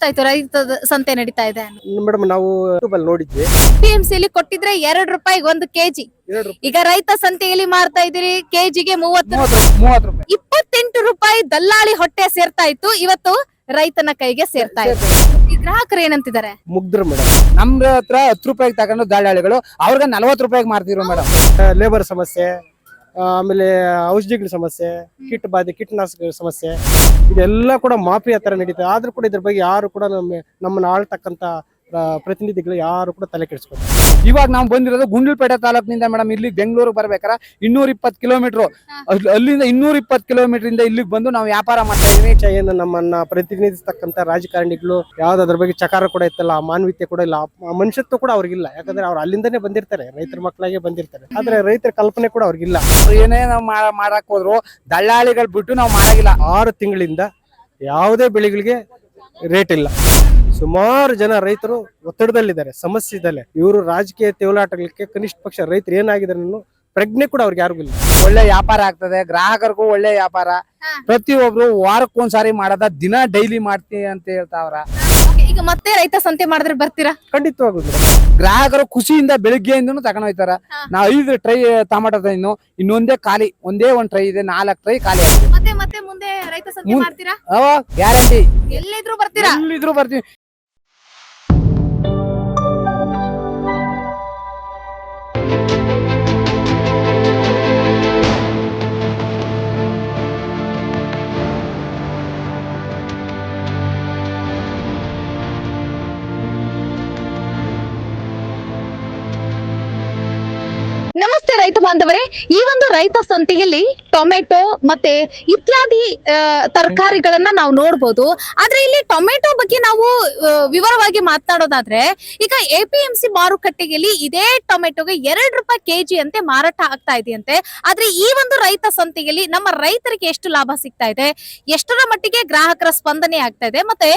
ಗೊತ್ತಾಯ್ತು ರೈತ ಸಂತೆ ನಡೀತಾ ಇದೆ ಮೇಡಮ್ ನಾವು ಯೂಟ್ಯೂಬ್ ಅಲ್ಲಿ ನೋಡಿದ್ವಿ. ಪಿಎಂಸಿ ಅಲ್ಲಿ ಕೊಟ್ಟಿದ್ರೆ ಎರಡ್ ರೂಪಾಯಿಗೆ ಒಂದು ಕೆಜಿ ಎರಡು ಈಗ ರೈತ ಸಂತೆಯಲ್ಲಿ ಮಾರ್ತಾ ಇದೀರಿ ಕೆಜಿಗೆ ಮೂವತ್ತು ಮೂವತ್ತು ರೂಪಾಯಿ ಇಪ್ಪತ್ತೆಂಟು ರೂಪಾಯಿ ದಲ್ಲಾಳಿ ಹೊಟ್ಟೆ ಸೇರ್ತಾ ಇತ್ತು ಇವತ್ತು ರೈತನ ಕೈಗೆ ಸೇರ್ತಾ ಇತ್ತು. ಈ ಗ್ರಾಹಕರು ಏನಂತಿದ್ದಾರೆ? ಮುಗ್ದ್ರು ಮೇಡಮ್ ನಮ್ ಹತ್ರ ಹತ್ತು ರೂಪಾಯಿಗೆ ತಗೊಂಡು ದಾಳಿಗಳು ಅವ್ರಿಗೆ ನಲ್ವತ್ತು ರೂಪಾಯಿಗೆ ಮಾರ್ತಿದ್ರು ಮೇಡಮ್ ಲೇಬರ್ ಸಮಸ್ಯೆ. ಆಮೇಲೆ ಔಷಧಿಗಳ ಸಮಸ್ಯೆ ಕಿಟ್ ಬಾಧೆ ಕೀಟನಾಶಕಗಳ ಸಮಸ್ಯೆ ಇದೆಲ್ಲ ಕೂಡ ಮಾಫಿಯಾ ತರ ನಡೀತದೆ. ಆದರೂ ಕೂಡ ಇದ್ರ ಬಗ್ಗೆ ಯಾರು ಕೂಡ ನಮ್ಮ ನಮ್ಮನ್ನು ಆಳ್ತಕ್ಕಂತ ಆ, ಪ್ರತಿನಿಧಿಗಳು ಯಾರು ಕೂಡ ತಲೆ ಕೆಡಿಸ್ಕೊಂಡು ಇವಾಗ ನಾವು ಬಂದಿರೋದು ಗುಂಡ್ಲುಪೇಟೆ ತಾಲೂಕಿನಿಂದ ಮೇಡಮ್ ಇಲ್ಲಿ ಬೆಂಗಳೂರಿಗೆ ಬರ್ಬೇಕಾರ ಇನ್ನೂರ ಇಪ್ಪತ್ತು ಕಿಲೋಮೀಟರ್ ಅಲ್ಲಿಂದ ಇನ್ನೂರ ಇಪ್ಪತ್ತು ಕಿಲೋಮೀಟರ್ ಇಂದ ಇಲ್ಲಿಗೆ ಬಂದು ನಾವು ವ್ಯಾಪಾರ ಮಾಡ್ತಾ ಇದೀವಿ ಏನು ನಮ್ಮನ್ನ ಪ್ರತಿನಿಧಿಸ್ತಕ್ಕಂಥ ರಾಜಕಾರಣಿಗಳು ಯಾವ್ದು ಅದ್ರ ಬಗ್ಗೆ ಚಕಾರ ಕೂಡ ಇತ್ತಲ್ಲ ಆ ಮಾನವೀಯತೆ ಕೂಡ ಇಲ್ಲ ಮನುಷ್ಯತ್ವ ಕೂಡ ಅವ್ರಿಗಿಲ್ಲ. ಯಾಕಂದ್ರೆ ಅವ್ರು ಅಲ್ಲಿಂದನೇ ಬಂದಿರ್ತಾರೆ ರೈತರ ಮಕ್ಕಳಾಗೆ ಬಂದಿರ್ತಾರೆ. ಆದ್ರೆ ರೈತರ ಕಲ್ಪನೆ ಕೂಡ ಅವ್ರಿಗಿಲ್ಲ. ಅವ್ರು ಏನೇ ನಾವು ಮಾಡಕ್ ಹೋದ್ರು ದಳ್ಳಾಳಿಗಳು ಬಿಟ್ಟು ನಾವು ಮಾಡಾಗಿಲ್ಲ. ಆರು ತಿಂಗಳಿಂದ ಯಾವುದೇ ಬೆಳೆಗಳಿಗೆ ರೇಟ್ ಇಲ್ಲ. ಸುಮಾರು ಜನ ರೈತರು ಒತ್ತಡದಲ್ಲಿದ್ದಾರೆ ಸಮಸ್ಯೆ ಇದ್ದಲ್ಲೇ. ಇವರು ರಾಜಕೀಯ ತೇವಲಾಟಗಳಿಗೆ ಕನಿಷ್ಠ ಪಕ್ಷ ರೈತರು ಏನಾಗಿದ್ದಾರೆ ಅನ್ನೋ ಪ್ರಜ್ಞೆ ಕೂಡ ಅವ್ರಿಗೆ ಯಾರಿಗೂ ಇಲ್ಲ. ಒಳ್ಳೆ ವ್ಯಾಪಾರ ಆಗ್ತದೆ ಗ್ರಾಹಕರಿಗೂ ಒಳ್ಳೆ ವ್ಯಾಪಾರ. ಪ್ರತಿಯೊಬ್ರು ವಾರಕ್ಕೊಂದ್ಸಾರಿ ಮಾಡದ ದಿನ ಡೈಲಿ ಮಾಡ್ತೀವಿ ಅಂತ ಹೇಳ್ತಾವ್ರ ಈಗ ಮತ್ತೆ ರೈತ ಸಂತೆ ಮಾಡಿದ್ರೆ ಬರ್ತೀರಾ? ಖಂಡಿತವಾಗುದಿಲ್ಲ ಗ್ರಾಹಕರು ಖುಷಿಯಿಂದ ಬೆಳಿಗ್ಗೆಯಿಂದನು ತಗೊಂಡ್ ಹೋಯ್ತಾರ. ನಾ ಐದು ಟ್ರೈ ಟಮಾಟೋ ಇನ್ನು ಇನ್ನೊಂದೇ ಖಾಲಿ ಒಂದೇ ಒಂದ್ ಟ್ರೈ ಇದೆ ನಾಲ್ಕು ಟ್ರೈ ಖಾಲಿ ಆಗಿದೆ. ಮತ್ತೆ ಮತ್ತೆ ಮುಂದೆ ರೈತ ಸಂತೆ ಮಾಡ್ತೀರಾ? ಅವ ಗ್ಯಾರಂಟಿ ಎಲ್ಲಿದ್ರು ಬರ್ತೀರಾ? ಎಲ್ಲಿದ್ರು ಬರ್ತೀವಿ ರೈತ ಬಾಂಧವರೇ, ಈ ಒಂದು ರೈತ ಸಂತೆಯಲ್ಲಿ ಟೊಮೆಟೊ ಮತ್ತೆ ಇತ್ಯಾದಿ ತರಕಾರಿಗಳನ್ನ ನಾವು ನೋಡ್ಬೋದು. ಆದ್ರೆ ಇಲ್ಲಿ ಟೊಮೆಟೊ ಬಗ್ಗೆ ನಾವು ವಿವರವಾಗಿ ಮಾತನಾಡೋದಾದ್ರೆ ಈಗ ಎ ಪಿ ಮಾರುಕಟ್ಟೆಯಲ್ಲಿ ಇದೇ ಟೊಮೆಟೊಗೆ ಎರಡು ರೂಪಾಯಿ ಕೆಜಿ ಅಂತೆ ಮಾರಾಟ ಆಗ್ತಾ ಇದೆಯಂತೆ. ಆದ್ರೆ ಈ ಒಂದು ರೈತ ಸಂತೆಯಲ್ಲಿ ನಮ್ಮ ರೈತರಿಗೆ ಎಷ್ಟು ಲಾಭ ಸಿಗ್ತಾ ಇದೆ? ಎಷ್ಟರ ಮಟ್ಟಿಗೆ ಗ್ರಾಹಕರ ಸ್ಪಂದನೆ ಆಗ್ತಾ ಇದೆ? ಮತ್ತೆ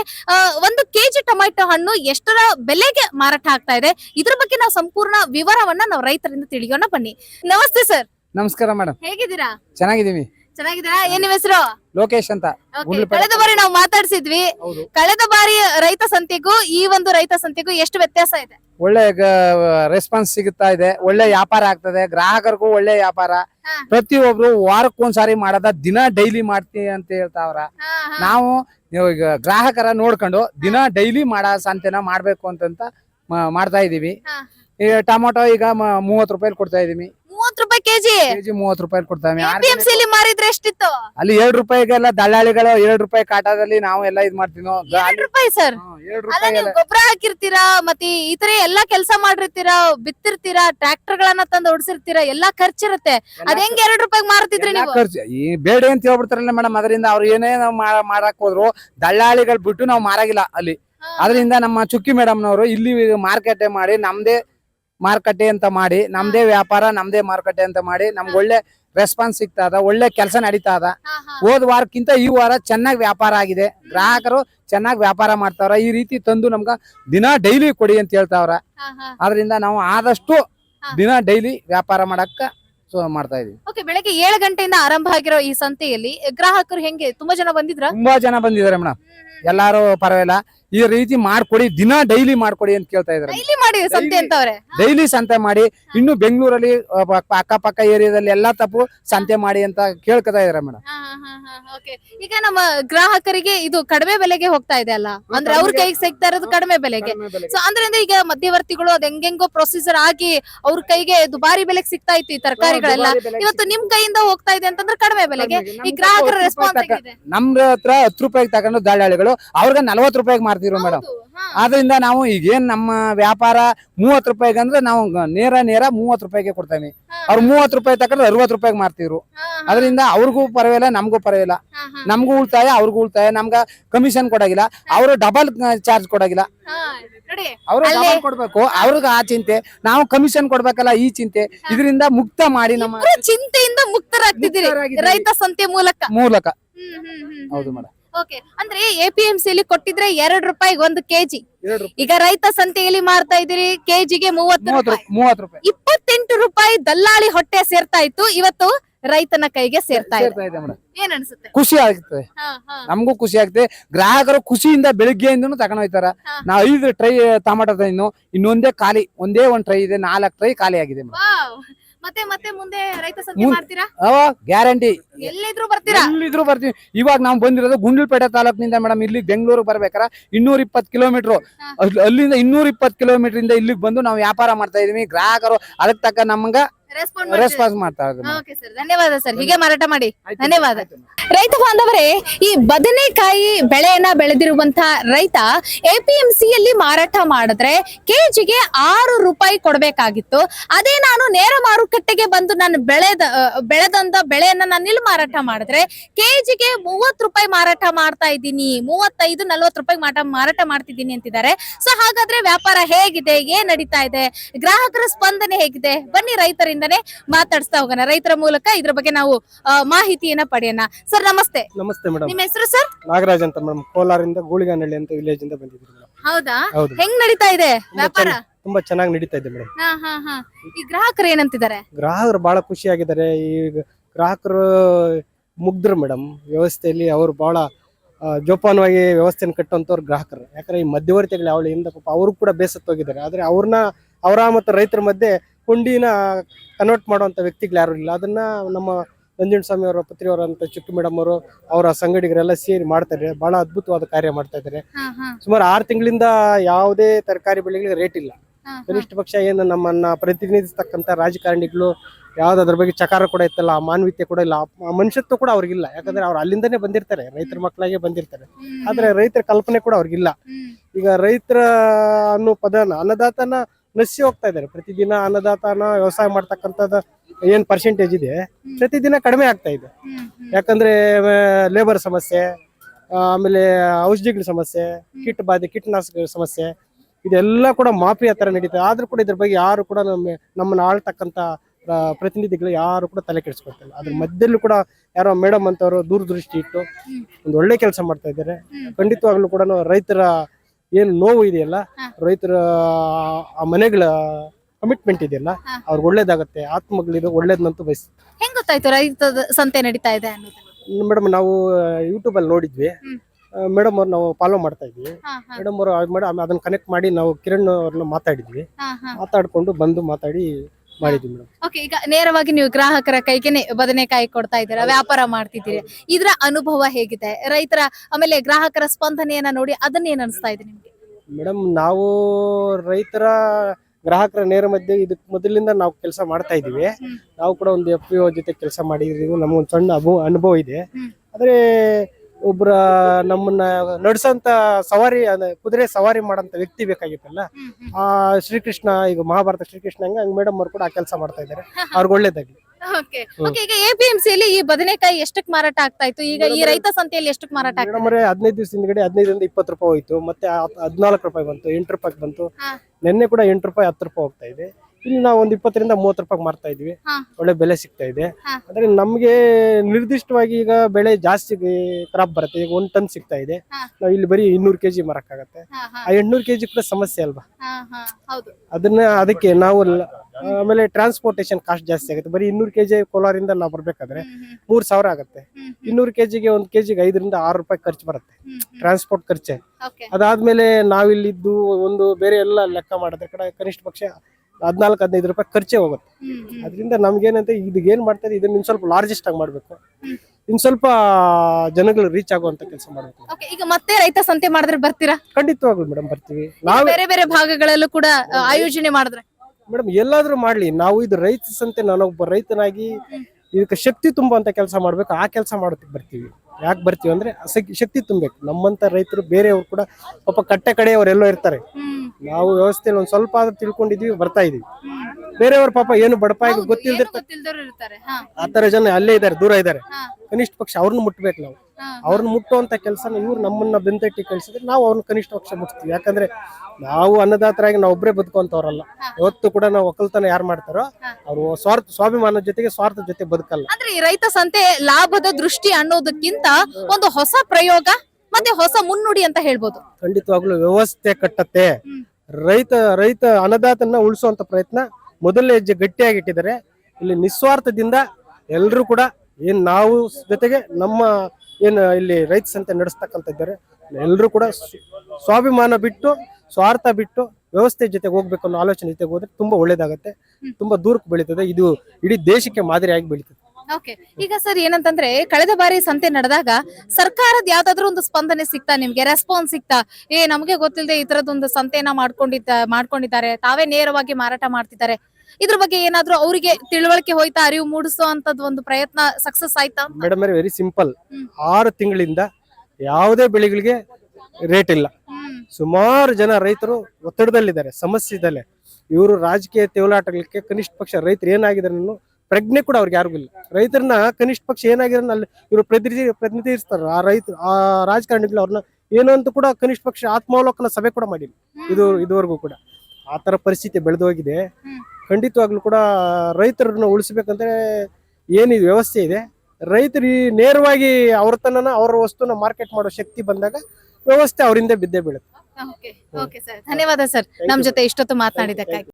ಒಂದು ಕೆಜಿ ಟೊಮೆಟೊ ಹಣ್ಣು ಎಷ್ಟರ ಬೆಲೆಗೆ ಮಾರಾಟ ಆಗ್ತಾ ಇದೆ? ಇದ್ರ ಬಗ್ಗೆ ನಾವು ಸಂಪೂರ್ಣ ವಿವರವನ್ನ ನಾವು ರೈತರಿಂದ ತಿಳಿಯೋಣ ಬನ್ನಿ. ನಮಸ್ತೆ ಸರ್. ನಮಸ್ಕಾರ ಮೇಡಮ್. ಹೇಗಿದ್ದೀರಾ? ಚೆನ್ನಾಗಿದ್ದೀವಿ. ಚೆನ್ನಾಗಿದ್ದೀರಾ? ಏನ್ ನಿಮ್ಮ ಹೆಸರು? ಲೋಕೇಶ್ ಅಂತ. Okay, ಗುಂಡ್ಲುಪೇಟೆ. ಕಳೆದ ಬಾರಿ ನಾವು ಮಾತಾಡ್ಸಿದ್ವಿ. ಹೌದು. ಕಳೆದ ಬಾರಿ ರೈತ ಸಂತೆಗೂ ಈ ಒಂದು ರೈತ ಸಂತೆಗೂ ಎಷ್ಟು ವ್ಯತ್ಯಾಸ ಇದೆ? ಒಳ್ಳೆ ರೆಸ್ಪಾನ್ಸ್ ಸಿಗುತ್ತಾ ಇದೆ. ಒಳ್ಳೆ ವ್ಯಾಪಾರ ಆಗ್ತದೆ. ಗ್ರಾಹಕರಿಗೂ ಒಳ್ಳೆ ವ್ಯಾಪಾರ. ಹಾ. ಪ್ರತಿಯೊಬ್ರು ವಾರಕ್ಕೊಂದ್ಸಾರಿ ಮಾಡದ ದಿನ ಡೈಲಿ ಮಾಡ್ತೀವಿ ಅಂತ ಹೇಳ್ತಾವ್ರ. ನಾವು ಈಗ ಗ್ರಾಹಕರ ನೋಡ್ಕೊಂಡು ದಿನ ಡೈಲಿ ಮಾಡೋ ಸಂತೆನ ಮಾಡ್ಬೇಕು ಅಂತಂತ ಮ- ಮಾಡ್ತಾ ಇದೀವಿ ಹಾ. ಈಗ ಟೊಮೊಟೊ ಈಗ ಮೂವತ್ತು ರೂಪಾಯಿ ಕೊಡ್ತಾ ಇದೀವಿ ಕೆಜಿ ಕೆಜಿ ಮೂವತ್ ರೂಪಾಯಿ ಕೊಡ್ತಾವೆ. ಎಪಿಎಂಸಿ ಅಲ್ಲಿ ಮಾರಿದ್ರೆ ಎಷ್ಟಿತ್ತು? ಅಲ್ಲಿ ಎರಡ್ ರೂಪಾಯಿಗೆಲ್ಲ ದಳ್ಳಾಳಿಗಳು ಎರಡ್ ರೂಪಾಯಿ ಕಾಟಾದಲ್ಲಿ ನಾವು ಎಲ್ಲ ಇದ್ ಮಾಡ್ತೀವಿ ಎರಡ್ ರೂಪಾಯಿ ಸರ್. ಎರಡ್ ಅಲ್ಲ ರೂಪಾಯಿ ನೀವು ಗೊಬ್ಬರ ಹಾಕಿರ್ತೀರಾ ಮತ್ತೆ ಇತರೆ ಎಲ್ಲಾ ಕೆಲಸ ಮಾಡಿರ್ತೀರಾ ಬಿತ್ತಿರ್ತೀರಾ ಟ್ರಾಕ್ಟರ್ ಗಳನ್ನ ತಂದು ಓಡಿಸಿರ್ತೀರಾ ಎಲ್ಲಾ ಖರ್ಚಿರುತ್ತೆ. ಅದ್ ಹೆಂಗ್ ಎರಡ್ ರೂಪಾಯಿ ಮಾರ್ತಿದ್ರಿ ಎಲ್ಲಾ ನೀವು? ಖರ್ಚು ಈ ಬೇಡ ಅಂತ ಹೇಳ್ಬಿಡ್ತಾರಲ್ಲ ಮೇಡಮ್ ಅದರಿಂದ ಅವ್ರು ಏನೇ ನಾವು ಮಾರಕ್ ಹೋದ್ರು ದಳ್ಳಾಳಿಗಳು ಬಿಟ್ಟು ನಾವು ಮಾರಾಗಿಲ್ಲ ಅಲ್ಲಿ. ಅದರಿಂದ ನಮ್ಮ ಚುಕ್ಕಿ ಮೇಡಮ್ನವರು ಇಲ್ಲಿ ಮಾರ್ಕೆಟ್ ಮಾಡಿ ನಮ್ದೇ ಮಾರುಕಟ್ಟೆ ಅಂತ ಮಾಡಿ ನಮ್ದೇ ವ್ಯಾಪಾರ ನಮ್ದೇ ಮಾರುಕಟ್ಟೆ ಅಂತ ಮಾಡಿ ನಮ್ಗೆ ಒಳ್ಳೆ ರೆಸ್ಪಾನ್ಸ್ ಸಿಗ್ತಾ ಅದ ಒಳ್ಳೆ ಕೆಲಸ ನಡೀತಾ ಅದ. ಹೋದ್ ವಾರಕ್ಕಿಂತ ಈ ವಾರ ಚೆನ್ನಾಗಿ ವ್ಯಾಪಾರ ಆಗಿದೆ. ಗ್ರಾಹಕರು ಚೆನ್ನಾಗಿ ವ್ಯಾಪಾರ ಮಾಡ್ತಾವ್ರ. ಈ ರೀತಿ ತಂದು ನಮ್ಗ ದಿನ ಡೈಲಿ ಕೊಡಿ ಅಂತ ಹೇಳ್ತಾವ್ರ. ಅದರಿಂದ ನಾವು ಆದಷ್ಟು. ದಿನ ಡೈಲಿ ವ್ಯಾಪಾರ ಮಾಡಕ್ಕ ಸೊ ಮಾಡ್ತಾ ಇದೀವಿ. ಓಕೆ ಬೆಳಗ್ಗೆ ಏಳು ಗಂಟೆಯಿಂದ ಆರಂಭ ಆಗಿರೋ ಈ ಸಂತೆಯಲ್ಲಿ ಗ್ರಾಹಕರು ಹೆಂಗೆ? ತುಂಬಾ ಜನ ಬಂದಿದ್ರ? ತುಂಬಾ ಜನ ಬಂದಿದ್ದಾರೆ ಮೇಡಮ್. ಎಲ್ಲಾರು ಪರವಾಗಿಲ್ಲ. ಈ ರೀತಿ ಮಾಡ್ಕೊಡಿ ದಿನ ಡೈಲಿ ಮಾಡ್ಕೊಡಿ ಅಂತ ಕೇಳ್ತಾ ಇದಾರೆ ಡೈಲಿ ಮಾಡಿ ಸಂತೆ. ಅಂತವ್ರೆ. ಡೈಲಿ ಸಂತೆ ಮಾಡಿ ಇನ್ನು ಬೆಂಗಳೂರಲ್ಲಿ ಅಕ್ಕಪಕ್ಕ ಏರಿಯಾದಲ್ಲಿ ಎಲ್ಲಾ ತಪ್ಪು ಸಂತೆ ಮಾಡಿ ಅಂತ ಕೇಳ್ಕೊತಾ ಇದಾರೆ ಮೇಡಮ್ ಈಗ ನಮ್ಮ ಗ್ರಾಹಕರಿಗೆ ಇದು ಕಡಿಮೆ ಬೆಲೆಗೆ ಹೋಗ್ತಾ ಇದೆ ಅಲ್ಲ? ಅಂದ್ರೆ ಅವ್ರ ಕೈಗೆ ಸಿಗ್ತಾ ಇರೋದು ಕಡಿಮೆ ಬೆಲೆಗೆ. ಸೊ ಅಂದ್ರೆ ಈಗ ಮಧ್ಯವರ್ತಿಗಳು ಅದ್ ಹೆಂಗೆಂಗೋ ಪ್ರೊಸೀಜರ್ ಆಗಿ ಅವ್ರ ಕೈಗೆ ದುಬಾರಿ ಬೆಲೆಗೆ ಸಿಗ್ತಾ ಇತ್ತು ಈ ತರಕಾರಿಗಳೆಲ್ಲ. ಇವತ್ತು ನಿಮ್ ಕೈಯಿಂದ ಹೋಗ್ತಾ ಇದೆ ಅಂತಂದ್ರೆ ಕಡಿಮೆ ಬೆಲೆಗೆ. ಈ ಗ್ರಾಹಕರ ರೆಸ್ಪಾನ್ಸ್ ಹೇಗಿದೆ? ನಮ್ ಹತ್ರ ಹತ್ತು ರೂಪಾಯಿಗೆ ತಗೊಂಡು ದಳ್ಳಾಳಿಗಳು ಅವ್ರಿಗೆ ನಲ್ವತ್ತು ರೂಪಾಯಿಗೆ ಮಾರ್ತಿರೋ ಮೇಡಮ್ ಆದ್ರಿಂದ ನಾವು ಈಗೇನ್ ನಮ್ಮ ವ್ಯಾಪಾರ ಮೂವತ್ ರೂಪಾಯಿಗೆ ಅಂದ್ರೆ ನಾವು ನೇರ ನೇರ ಮೂವತ್ ರೂಪಾಯಿಗೆ ಕೊಡ್ತೇವೆ. ಅವ್ರ ಮೂವತ್ ರೂಪಾಯಿ ತಕೊಂಡ್ರೆ ಅರವತ್ ರೂಪಾಯಿಗೆ ಮಾರ್ತಿದ್ರು. ಅದರಿಂದ ಅವ್ರಿಗೂ ಪರವಾಗಿಲ್ಲ ನಮಗೂ ಪರವಾಗಿಲ್ಲ. ನಮ್ಗೂ ಉಳ್ತಾಯ ಅವ್ರಿಗೂ ಉಳ್ತಾಯ ನಮ್ಗ ಕಮಿಷನ್ ಕೊಡಾಗಿಲ್ಲ. ಅವರು ಡಬಲ್ ಚಾರ್ಜ್ ಕೊಡಾಗಿಲ್ಲ. ಅವ್ರು ಡಬಲ್ ಕೊಡ್ಬೇಕು. ಅವ್ರಿಗೆ ಆ ಚಿಂತೆ. ನಾವು ಕಮಿಷನ್ ಕೊಡ್ಬೇಕಲ್ಲ ಈ ಚಿಂತೆ. ಇದರಿಂದ ಮುಕ್ತ ಮಾಡಿ ನಮ್ಮ ಚಿಂತೆಯಿಂದ ಮುಕ್ತರಾಗ್ತಿದ್ದೀರಿ. ರೈತ ಸಂತೆ ಮೂಲಕ. ಮೂಲಕ. ಹೌದು. ಮೇಡಮ್ ಓಕೆ ಅಂದ್ರೆ ಎಪಿಎಂಸಿ ಅಲ್ಲಿ ಕೊಟ್ಟಿದ್ರೆ ಎರಡ್ ರೂಪಾಯಿಗೆ ಒಂದು ಕೆಜಿ. ಎರಡು ಈಗ ರೈತ ಸಂತೆಯಲ್ಲಿ ಮಾರ್ತಾ ಇದ್ದೀರಿ ಕೆಜಿಗೆ ಮೂವತ್ತು ರೂಪಾಯಿ. ಮೂವತ್ತು ರೂಪಾಯಿ. ಇಪ್ಪತ್ತೆಂಟು ರೂಪಾಯಿ ದಲ್ಲಾಳಿ ಹೊಟ್ಟೆ ಸೇರ್ತಾ ಇತ್ತು ಇವತ್ತು ರೈತನ ಕೈಗೆ ಸೇರ್ತಾ ಇದೆ. ಇದೆ ಮೇಡಮ್. ಏನ್ ಅನ್ಸುತ್ತೆ? ಖುಷಿ ಆಗುತ್ತೆ ಹಾ, ಹಾ. ನಮಗೂ ಖುಷಿ ಆಗುತ್ತೆ ಗ್ರಾಹಕರು ಖುಷಿಯಿಂದ ಬೆಳಿಗ್ಗೆಯಿಂದನು ತಗೊಂಡ್ ಹೋಯ್ತಾರ. ನಾವು ಐದು ಟ್ರೈ ಟಮಾಟೋ ಇನ್ನು ಇನ್ನೊಂದೇ ಖಾಲಿ ಒಂದೇ ಒಂದ್ ಟ್ರೈ ಇದೆ ನಾಲ್ಕು ಟ್ರೈ ಖಾಲಿ ಆಗಿದೆ ಮೇಡಮ್. ವಾವ್. ಮತ್ತೆ ಮತ್ತೆ ಮುಂದೆ ರೈತ ಸಂತೆ ಮಾಡ್ತೀರಾ? ಗ್ಯಾರಂಟಿ. ಎಲ್ಲಿದ್ರು ಬರ್ತೀರಾ? ಎಲ್ಲಿದ್ರು ಬರ್ತೀವಿ. ಇವಾಗ ನಾವು ಬಂದಿರೋದು ಗುಂಡ್ಲುಪೇಟೆ ತಾಲೂಕಿನಿಂದ ಮೇಡಮ್. ಇಲ್ಲಿ ಬೆಂಗಳೂರು ಬರ್ಬೇಕಾರ ಇನ್ನೂರ ಇಪ್ಪತ್ತು ಕಿಲೋಮೀಟರ್. ಅಲ್ಲಿಂದ ಇನ್ನೂರ ಇಪ್ಪತ್ತು ಕಿಲೋಮೀಟರ್ ಇಂದ ಇಲ್ಲಿಗೆ ಬಂದು ನಾವು ವ್ಯಾಪಾರ ಮಾಡ್ತಾ ಇದೀವಿ. ಗ್ರಾಹಕರು ಅದಕ್ಕೆ ತಕ್ಕ ನಮ್ಗ ರೆಸ್ಪಾನ್ಸ್ ಮಾಡ್ತಾ ಇದ್ದಾರೆ ಓಕೆ ಸರ್ ಧನ್ಯವಾದ ಸರ್ ಹೀಗೆ ಮಾರಾಟ ಮಾಡಿ. ಧನ್ಯವಾದ. ರೈತ ಬಾಂಧವರೇ ಈ ಬದನೆಕಾಯಿ ಬೆಳೆಯನ್ನ ಬೆಳೆದಿರುವಂತಹ ರೈತ ಎಪಿಎಂಸಿ ಯಲ್ಲಿ ಮಾರಾಟ ಮಾಡಿದ್ರೆ ಕೆಜಿಗೆ ಆರು ರೂಪಾಯಿ ಕೊಡಬೇಕಾಗಿತ್ತು. ಅದೇ ನಾನು ನೇರ ಮಾರುಕಟ್ಟೆಗೆ ಬಂದು ನಾನು ಬೆಳೆದ ಬೆಳೆದಂತ ಬೆಳೆಯನ್ನ ನಾನು ಇಲ್ಲಿ ಮಾರಾಟ ಮಾಡಿದ್ರೆ ಕೆಜಿಗೆ ಮೂವತ್ ರೂಪಾಯಿ ಮಾರಾಟ ಮಾಡ್ತಾ ಇದ್ದೀನಿ. ಮೂವತ್ತೈದು ನಲ್ವತ್ತು ರೂಪಾಯಿ ಮಾರಾಟ ಮಾಡ್ತಿದ್ದೀನಿ ಅಂತಿದ್ದಾರೆ. ಸೊ ಹಾಗಾದ್ರೆ ವ್ಯಾಪಾರ ಹೇಗಿದೆ? ಏನ್ ನಡೀತಾ ಇದೆ? ಗ್ರಾಹಕರ ಸ್ಪಂದನೆ ಹೇಗಿದೆ? ಬನ್ನಿ ರೈತರಿಂದನೇ ಮಾತಾಡಿಸ್ತಾ ಹೋಗೋಣ. ರೈತರ ಮೂಲಕ ಇದ್ರ ಬಗ್ಗೆ ನಾವು ಮಾಹಿತಿಯನ್ನ ಪಡೆಯೋಣ. ಸರ್ ನಮಸ್ತೆ. ನಮಸ್ತೆ ಮೇಡಮ್. ನಿಮ್ಮ ಹೆಸರು ಸರ್? ನಾಗರಾಜ್ ಅಂತ ಮೇಡಮ್. ಕೋಲಾರಿಂದ ಗೂಳಿಗಾನಹಳ್ಳಿ ಅಂತ ವಿಲೇಜ್ ಇಂದ ಬಂದಿದ್ದೀವಿ ಮೇಡಮ್. ಹೌದಾ? ಹೌದು. ಹೆಂಗ್ ನಡೀತಾ ಇದೆ ವ್ಯಾಪಾರ? ತುಂಬಾ ಚೆನ್ನಾಗಿ ನಡೀತಾ ಇದೆ ಮೇಡಮ್. ಹಾ ಹಾ ಹಾ. ಈ ಗ್ರಾಹಕರು ಏನಂತಿದ್ದಾರೆ? ಗ್ರಾಹಕರು ಬಹಳ ಖುಷಿಯಾಗಿದ್ದಾರೆ. ಈ ಗ್ರಾಹಕರು ಮುಗ್ಧರು ಮೇಡಮ್. ವ್ಯವಸ್ಥೆಯಲ್ಲಿ ಅವರು ಬಹಳ ಆ, ಜೋಪಾನವಾಗಿ ವ್ಯವಸ್ಥೆಯನ್ನು ಕಟ್ಟುವಂಥವ್ರು ಗ್ರಾಹಕರು. ಯಾಕಂದ್ರೆ ಈ ಮಧ್ಯವರ್ತಿಗಳು ಅವಳಿಂದ ಪಾಪ ಅವರು ಕೂಡ ಬೇಸತ್ತೋಗಿದ್ದಾರೆ. ಆದ್ರೆ ಅವ್ರನ್ನ ಅವರ ಮತ್ತು ರೈತರ ಮಧ್ಯೆ ಹುಂಡಿನ ಕನ್ವರ್ಟ್ ಮಾಡುವಂಥ ವ್ಯಕ್ತಿಗಳು ಯಾರು ಇಲ್ಲ. ಅದನ್ನ ನಮ್ಮ ನಂಜುಂಡ ಸ್ವಾಮಿ ಅವರ ಪತ್ರಿಯವರಂತ ಚಿಕ್ಕು ಮೇಡಮ್ ಅವರು ಅವರ ಸಂಗಡಿಗರೆಲ್ಲ ಸೇರಿ ಮಾಡ್ತಾರೆ ಬಹಳ ಅದ್ಭುತವಾದ ಕಾರ್ಯ ಮಾಡ್ತಾ ಇದ್ದಾರೆ. ಸುಮಾರು ಆರು ತಿಂಗಳಿಂದ ಯಾವುದೇ ತರಕಾರಿ ಬೆಳೆಗಳಿಗೆ ರೇಟ್ ಇಲ್ಲ. ಕನಿಷ್ಠ ಪಕ್ಷ ಏನು ನಮ್ಮನ್ನ ಪ್ರತಿನಿಧಿಸ್ತಕ್ಕಂಥ ರಾಜಕಾರಣಿಗಳು ಯಾವ್ದಾದ್ರ ಬಗ್ಗೆ ಚಕಾರ ಕೂಡ ಇತ್ತಲ್ಲ ಆ ಮಾನವೀಯತೆ ಕೂಡ ಇಲ್ಲ. ಮನುಷ್ಯತ್ವ ಕೂಡ ಅವ್ರಿಗಿಲ್ಲ. ಯಾಕಂದ್ರೆ ಅವ್ರು ಅಲ್ಲಿಂದನೇ ಬಂದಿರ್ತಾರೆ. ರೈತರ ಮಕ್ಕಳಾಗೆ ಬಂದಿರ್ತಾರೆ. ಆದ್ರೆ ರೈತರ ಕಲ್ಪನೆ ಕೂಡ ಅವ್ರಿಗಿಲ್ಲ. ಈಗ ರೈತರ ಅನ್ನೋ ಪದನ ಅನ್ನದಾತನ ನಸಿ ಹೋಗ್ತಾ ಇದ್ದಾರೆ. ಪ್ರತಿದಿನ ಅನ್ನದಾತನ ವ್ಯವಸಾಯ ಮಾಡ್ತಕ್ಕಂಥದ್ದು ಏನ್ ಪರ್ಸೆಂಟೇಜ್ ಇದೆ ಪ್ರತಿದಿನ ಕಡಿಮೆ ಆಗ್ತಾ ಇದೆ. ಯಾಕಂದ್ರೆ ಲೇಬರ್ ಸಮಸ್ಯೆ ಆಮೇಲೆ ಔಷಧಿಗಳ ಸಮಸ್ಯೆ ಕಿಟ್ ಬಾಧೆ ಕೀಟನಾಶಕಗಳ ಸಮಸ್ಯೆ ಇದೆಲ್ಲ ಕೂಡ ಮಾಫಿಯಾ ತರ ನಡೀತದೆ ಆದ್ರೂ ಕೂಡ ಇದ್ರ ಬಗ್ಗೆ ಯಾರು ಕೂಡ ನಮ್ಮ ನಮ್ಮನ್ನ ಆಳ್ತಕ್ಕಂತ ಪ್ರತಿನಿಧಿಗಳು ಯಾರು ಕೂಡ ತಲೆ ಕೆಡಿಸ್ಕೊಳ್ತಾರೆ ಅದ್ರ ಮಧ್ಯದಲ್ಲೂ ಕೂಡ ಯಾರೋ ಮೇಡಮ್ ಅಂತವರು ದೂರದೃಷ್ಟಿ ಇಟ್ಟು. ಒಂದು ಒಳ್ಳೆ ಕೆಲಸ ಮಾಡ್ತಾ ಇದ್ದಾರೆ. ಖಂಡಿತವಾಗ್ಲೂ ಕೂಡ ರೈತರ ಏನು ನೋವು ಇದೆಯಲ್ಲ. ರೈತರ ಆ ಮನೆಗಳ ಕಮಿಟ್ಮೆಂಟ್ ಇದೆಯಲ್ಲ. ಅವ್ರಿಗೆ ಒಳ್ಳೇದಾಗತ್ತೆ ಆತ್ಮಗಳಿರೋ ಒಳ್ಳೇದನ್ನಂತೂ ಬಯಸ್. ಹೆಂಗ್ ಗೊತ್ತಾಯ್ತು ರೈತ ಸಂತೆ ನಡೀತಾ ಇದೆ ಅನ್ನೋದು ಮೇಡಮ್ ನಾವು ಯೂಟ್ಯೂಬ್ ಅಲ್ಲಿ ನೋಡಿದ್ವಿ. ಮೇಡಮ್ ಅವ್ರು ನಾವು ಫಾಲೋ ಮಾಡ್ತಾ ಇದ್ವಿ. ಮೇಡಮ್ ಅವ್ರು ಮೇಡಮ್ ಅದನ್ನ ಕನೆಕ್ಟ್ ಮಾಡಿ ನಾವು ಕಿರಣ್ ಅವ್ರನ್ನ ಮಾತಾಡಿದ್ವಿ. ಮಾತಾಡ್ಕೊಂಡು ಬಂದು ಮಾತಾಡಿ ಮಾಡಿದ್ವಿ ಮೇಡಮ್. ಓಕೆ ಈಗ ನೇರವಾಗಿ ನೀವು ಗ್ರಾಹಕರ ಕೈಗೆ ಬದನೆಕಾಯಿ ಕೊಡ್ತಾ ಇದ್ದೀರಾ? ವ್ಯಾಪಾರ ಮಾಡ್ತಿದ್ದೀರಿ. ಇದರ ಅನುಭವ ಹೇಗಿದೆ? ರೈತರ ಆಮೇಲೆ ಗ್ರಾಹಕರ ಸ್ಪಂದನೆಯನ್ನ ನೋಡಿ ಅದನ್ನ ಏನ್ ಅನಿಸ್ತಾ ಇದೆ ನಿಮ್ಗೆ? ಮೇಡಮ್ ನಾವು ರೈತರ ಗ್ರಾಹಕರ ನೇರ ಮಧ್ಯೆ ಇದಕ್ಕೆ ಮೊದಲಿಂದ ನಾವು ಕೆಲಸ ಮಾಡ್ತಾ ಇದೀವಿ. ನಾವು ಕೂಡ ಒಂದು ಎಫ್ ಪಿ ಜೊತೆ ಕೆಲಸ ಮಾಡಿದ್ರಿ ನಮ್ಗೊಂದು ಸಣ್ಣ ಅನುಭವ ಅನುಭವ ಇದೆ. ಆದ್ರೆ ಒಬ್ರ ನಮ್ಮನ್ನ ನಡ್ಸಂತ ಸವಾರಿ ಅದ ಕುದುರೆ ಸವಾರಿ ಮಾಡಂತ ವ್ಯಕ್ತಿ ಬೇಕಾಗಿತ್ತಲ್ಲ. ಆ ಶ್ರೀಕೃಷ್ಣ ಈಗ ಮಹಾಭಾರತ ಶ್ರೀಕೃಷ್ಣ ಹಂಗ ಹಂಗ ಮೇಡಮ್ ಅವ್ರು ಕೂಡ ಆ ಕೆಲಸ ಮಾಡ್ತಾ ಇದ್ದಾರೆ ಅವ್ರಿಗೆ ಒಳ್ಳೇದಾಗ್ಲಿ. ಓಕೆ. ಓಕೆ ಈಗ ಎಪಿಎಂಸಿ ಅಲ್ಲಿ ಈ ಬದನೆಕಾಯಿ ಎಷ್ಟಕ್ ಮಾರಾಟ ಆಗ್ತಾ ಇತ್ತು? ಈಗ ಈ ರೈತ ಸಂತೆಯಲ್ಲಿ ಎಷ್ಟಕ್ ಮಾರಾಟ ಆಗ್ತಾ ಮೇಡಮ್ ಅವರೇ ಹದಿನೈದು ದಿವಸ ಹಿಂದ್ಗಡೆ ಹದಿನೈದರಿಂದ ಇಪ್ಪತ್ತು ರೂಪಾಯಿ ಹೋಯ್ತು ಮತ್ತೆ ಹದಿನಾಲ್ಕು ರೂಪಾಯಿ ಬಂತು ಎಂಟು ರೂಪಾಯಿ ಬಂತು. ನಿನ್ನೆ ಕೂಡ ಎಂಟು ರೂಪಾಯಿ ಹತ್ತು ರೂಪಾಯಿ ಹೋಗ್ತಾ ಇದೆ. ಇಲ್ಲಿ ನಾವು ಒಂದ್ ಇಪ್ಪತ್ತರಿಂದ ಮೂವತ್ತು ರೂಪಾಯಿ ಮಾರ್ತಾ ಇದೀವಿ ಒಳ್ಳೆ ಬೆಲೆ ಸಿಗ್ತಾ ಇದೆ. ಅಂದ್ರೆ ಆದ್ರೆ ನಮ್ಗೆ ನಿರ್ದಿಷ್ಟವಾಗಿ ಈಗ ಬೆಳೆ ಜಾಸ್ತಿ ಕ್ರಾಪ್ ಬರುತ್ತೆ. ಈಗ ಒಂದ್ ಟನ್ ಸಿಗ್ತಾ ಇದೆ. ನಾವು ಇಲ್ಲಿ ಬರೀ ಇನ್ನೂರು ಕೆಜಿ ಮಾರಕ್ಕಾಗತ್ತೆ. ಆ ಎಂಟ್ನೂರು ಕೆಜಿ ಕೂಡ ಸಮಸ್ಯೆ ಅಲ್ವಾ? ಅದನ್ನ ಅದಕ್ಕೆ ನಾವು ಆಮೇಲೆ ಟ್ರಾನ್ಸ್ಪೋರ್ಟೇಶನ್ ಕಾಸ್ಟ್ ಜಾಸ್ತಿ ಆಗುತ್ತೆ. ಬರೀ ಇನ್ನೂರು ಕೆಜಿ ಕೋಲಾರಿಂದ ನಾವು ಬರ್ಬೇಕಾದ್ರೆ ಮೂರ್ ಸಾವಿರ ಆಗುತ್ತೆ. ಇನ್ನೂರು ಕೆಜಿಗೆ ಒಂದ್ ಕೆಜಿಗೆ ಐದರಿಂದ ಆರು ರೂಪಾಯಿ ಖರ್ಚು ಬರುತ್ತೆ. ಟ್ರಾನ್ಸ್ಪೋರ್ಟ್ ಖರ್ಚೆ. ಅದಾದ್ಮೇಲೆ ನಾವಿಲ್ಲಿದ್ದು ಒಂದು ಬೇರೆ ಎಲ್ಲ ಲೆಕ್ಕ ಮಾಡಿದ್ರೆ ಕಡೆ ಕನಿಷ್ಠ ಪಕ್ಷ ಹದಿನಾಲ್ಕು ಹದಿನೈದು ರೂಪಾಯಿ ಖರ್ಚೆ ಹೋಗುತ್ತೆ. ಅದರಿಂದ ನಮ್ಗೇನಂತ ಇದು ಏನ್ ಮಾಡ್ತಾರೆ ಇದನ್ನ ಇನ್ ಸ್ವಲ್ಪ ಲಾರ್ಜೆಸ್ಟ್ ಆಗಿ ಮಾಡ್ಬೇಕು. ಇನ್ ಸ್ವಲ್ಪ ಜನಗಳು ರೀಚ್ ಆಗುವಂತ ಕೆಲಸ ಮಾಡ್ಬೇಕು. ಈಗ ಮತ್ತೆ ರೈತ ಸಂತೆ ಮಾಡಿದ್ರೆ ಬರ್ತೀರಾ? ಖಂಡಿತವಾಗ್ಲು ಮೇಡಮ್ ಬರ್ತೀವಿ. ನಾವು ನಾವ್ ಬೇರೆ ಬೇರೆ ಭಾಗಗಳಲ್ಲೂ ಕೂಡ ಆ, ಆಯೋಜನೆ ಮಾಡಿದ್ರೆ. ಮೇಡಮ್ ಎಲ್ಲಾದ್ರೂ ಮಾಡ್ಲಿ. ನಾವು ಇದು ರೈತ ಸಂತೆ ನಾನೊಬ್ಬ ರೈತನಾಗಿ ಇದಕ್ಕೆ ಶಕ್ತಿ ತುಂಬುವಂತ ಕೆಲಸ ಮಾಡ್ಬೇಕು ಆ ಕೆಲಸ ಮಾಡೋದಕ್ಕೆ ಬರ್ತೀವಿ. ಯಾಕೆ ಬರ್ತೀವಿ ಅಂದ್ರೆ ಶಕ್ತಿ ತುಂಬಬೇಕು. ನಮ್ಮಂತ ರೈತರು ಬೇರೆಯವ್ರು ಕೂಡ ಪಾಪ ಕಟ್ಟೆ ಕಡೆಯವರೆಲ್ಲೋ ಇರ್ತಾರೆ. ನಾವು ವ್ಯವಸ್ಥೆಯಲ್ಲಿ ಒಂದ್ ಸ್ವಲ್ಪ ಆದ್ರೂ ತಿಳ್ಕೊಂಡಿದೀವಿ ಬರ್ತಾ ಇದೀವಿ. ಬೇರೆಯವ್ರ ಪಾಪ ಏನು ಬಡಪಾಯಿ ಗೊತ್ತಿಲ್ದಿರ್ತಾರೆ ಆತರ ಜನ ಅಲ್ಲೇ ಇದ್ದಾರೆ ದೂರ ಇದ್ದಾರೆ. ಕನಿಷ್ಠ ಪಕ್ಷ ಅವ್ರನ್ನ ಮುಟ್ಬೇಕು ನಾವು. ಅವ್ರನ್ನ ಮುಟ್ಟುವಂತ ಕೆಲಸ ಇವ್ರು ನಮ್ಮನ್ನ ಬೆಂತಟ್ಟಿ ಕಳಿಸಿದ್ರೆ ನಾವು ಅವ್ರನ್ನ ಕನಿಷ್ಠ ಪಕ್ಷ ಮುಟ್ತೀವಿ. ಯಾಕಂದ್ರೆ ನಾವು ಅನ್ನದಾತರಾಗಿ ನಾವು ಒಬ್ಬರೇ ಬದುಕುವಂತವ್ರಲ್ಲ. ಇವತ್ತು ಕೂಡ ನಾವು ಒಕ್ಕಲ್ತನ ಯಾರು ಮಾಡ್ತಾರೋ ಅವ್ರು ಸ್ವಾರ್ಥ ಸ್ವಾಭಿಮಾನದ ಜೊತೆಗೆ ಸ್ವಾರ್ಥ ಜೊತೆ ಬದುಕಲ್ಲ. ಅಂದ್ರೆ ಈ ರೈತ ಸಂತೆ ಲಾಭದ ದೃಷ್ಟಿ ಅನ್ನೋದಕ್ಕಿಂತ ಒಂದು ಹೊಸ ಪ್ರಯೋಗ ಮತ್ತೆ ಹೊಸ ಮುನ್ನುಡಿ ಅಂತ ಹೇಳ್ಬೋದು. ಖಂಡಿತವಾಗ್ಲು ವ್ಯವಸ್ಥೆ ಕಟ್ಟತ್ತೆ. ರೈತ ರೈತ ಅನ್ನದಾತನ ಉಳಿಸುವಂತ ಪ್ರಯತ್ನ ಮೊದಲನೇ ಹೆಜ್ಜೆ ಗಟ್ಟಿಯಾಗಿಟ್ಟಿದ್ದಾರೆ. ಇಲ್ಲಿ ನಿಸ್ವಾರ್ಥದಿಂದ ಎಲ್ಲರೂ ಕೂಡ ಏನ್ ನಾವು ಜೊತೆಗೆ ನಮ್ಮ ಏನು ಇಲ್ಲಿ ರೈತ ಸಂತೆ ನಡೆಸ್ತಕ್ಕಂಥದ್ದಾರೆ ಎಲ್ಲರೂ ಕೂಡ ಸ್ವಾಭಿಮಾನ ಬಿಟ್ಟು ಸ್ವಾರ್ಥ ಬಿಟ್ಟು ವ್ಯವಸ್ಥೆ ಜೊತೆಗೆ ಹೋಗ್ಬೇಕು ಅನ್ನೋ ಆಲೋಚನೆ ಜೊತೆಗೆ ಹೋದ್ರೆ ತುಂಬಾ ಒಳ್ಳೇದಾಗತ್ತೆ. ತುಂಬಾ ದೂರಕ್ಕೆ ಬೆಳೀತದೆ. ಇದು ಇಡೀ ದೇಶಕ್ಕೆ ಮಾದರಿಯಾಗಿ ಬೆಳೀತದೆ. ಓಕೆ. ಈಗ ಸರ್ ಏನಂತಂದ್ರೆ ಕಳೆದ ಬಾರಿ ಸಂತೆ ನಡೆದಾಗ ಸರ್ಕಾರದ ಯಾವ್ದಾದ್ರು ಒಂದು ಸ್ಪಂದನೆ ಸಿಗ್ತಾ ನಿಮ್ಗೆ? ರೆಸ್ಪಾನ್ಸ್ ಸಿಗ್ತಾ ಏ ನಮ್ಗೆ ಗೊತ್ತಿಲ್ಲದೆ ಈ ತರದೊಂದು ಸಂತೆನ ಮಾಡ್ಕೊಂಡಿದ್ದ ಮಾಡ್ಕೊಂಡಿದ್ದಾರೆ. ತಾವೇ ನೇರವಾಗಿ ಮಾರಾಟ ಮಾಡ್ತಿದ್ದಾರೆ. ಇದ್ರ ಬಗ್ಗೆ ಏನಾದ್ರು ಅವರಿಗೆ ತಿಳುವಳಿಕೆ ಹೋಯ್ತಾ ಅರಿವು ಮೂಡಿಸೋ ಅಂತದ್ ಒಂದು ಪ್ರಯತ್ನ ಸಕ್ಸಸ್ ಆಯ್ತಾ? Madam very simple. ಆರು ತಿಂಗಳಿಂದ ಯಾವುದೇ ಬೆಳೆಗಳಿಗೆ ರೇಟ್ ಇಲ್ಲ. ಸುಮಾರು ಜನ ರೈತರು ಒತ್ತಡದಲ್ಲಿದ್ದಾರೆ ಸಮಸ್ಯೆ ಇದ್ದಲ್ಲೇ. ಇವರು ರಾಜಕೀಯ ತೇವಲಾಟಗಳಿಗೆ ಕನಿಷ್ಠ ಪಕ್ಷ ರೈತರು ಏನಾಗಿದ್ದಾರೆ ಅನ್ನೋ ಪ್ರಜ್ಞೆ ಕೂಡ ಅವ್ರಿಗೆ ಯಾರಿಗೂ ಇಲ್ಲ. ರೈತರನ್ನ ಕನಿಷ್ಠ ಪಕ್ಷ ಏನಾಗಿದೆ ಅಲ್ಲಿ ಇವರು ಪ್ರತಿನಿಧಿ ಪ್ರತಿನಿಧಿಸ್ತಾರೆ ಆ ರೈತ ಆ ರಾಜಕಾರಣಿಗಳು ಅವ್ರನ್ನ ಏನು ಅಂತ ಕೂಡ ಕನಿಷ್ಠ ಪಕ್ಷ ಆತ್ಮಾವಲೋಕನ ಸಭೆ ಕೂಡ ಮಾಡಿಲ್ಲ. ಇದು ಇದುವರೆಗೂ ಕೂಡ. ಆ ತರ ಪರಿಸ್ಥಿತಿ ಬೆಳೆದು ಹೋಗಿದೆ. ಹ್ಮ್. ಖಂಡಿತವಾಗ್ಲೂ ಕೂಡ ರೈತರನ್ನ ಉಳಿಸ್ಬೇಕಂದ್ರೆ ಏನು ವ್ಯವಸ್ಥೆ ಇದೆ. ರೈತರು ಈ ನೇರವಾಗಿ ಅವ್ರ ತನನ ಅವ್ರ ವಸ್ತುನ ಮಾರ್ಕೆಟ್ ಮಾಡೋ ಶಕ್ತಿ ಬಂದಾಗ ವ್ಯವಸ್ಥೆ ಅವರಿಂದ ಬಿದ್ದೇ ಬೀಳುತ್ತೆ. ಓಕೆ ಓಕೆ ಸರ್ ಧನ್ಯವಾದ ಸರ್ ನಮ್ ಜೊತೆ ಇಷ್ಟೊತ್ತು ಮಾತನಾಡಿದ್ದಕ್ಕಾಗಿ.